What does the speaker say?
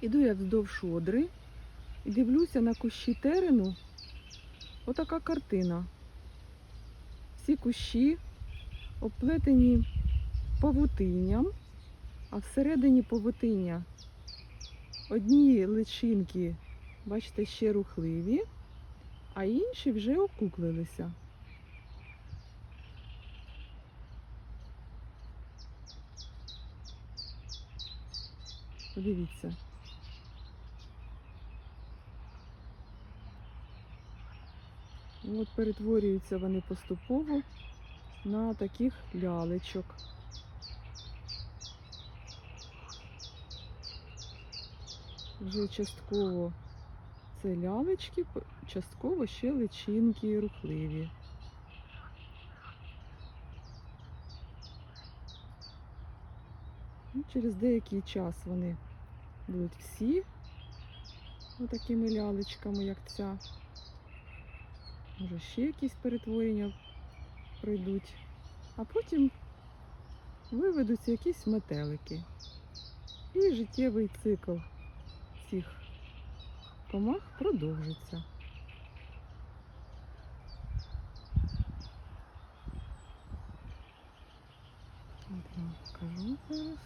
Іду я вздовж одри і дивлюся на кущі терену. Отака картина. Всі кущі оплетені павутинням, а всередині павутиння одні личинки, бачите, ще рухливі, а інші вже окуклилися. Подивіться. От перетворюються вони поступово на таких лялечок. Вже частково це лялечки, частково ще личинки рухливі. Ну, через деякий час вони будуть всі отакими лялечками, як ця. Може ще якісь перетворення пройдуть. А потім виведуться якісь метелики. І життєвий цикл цих комах продовжиться. От я вам покажу зараз.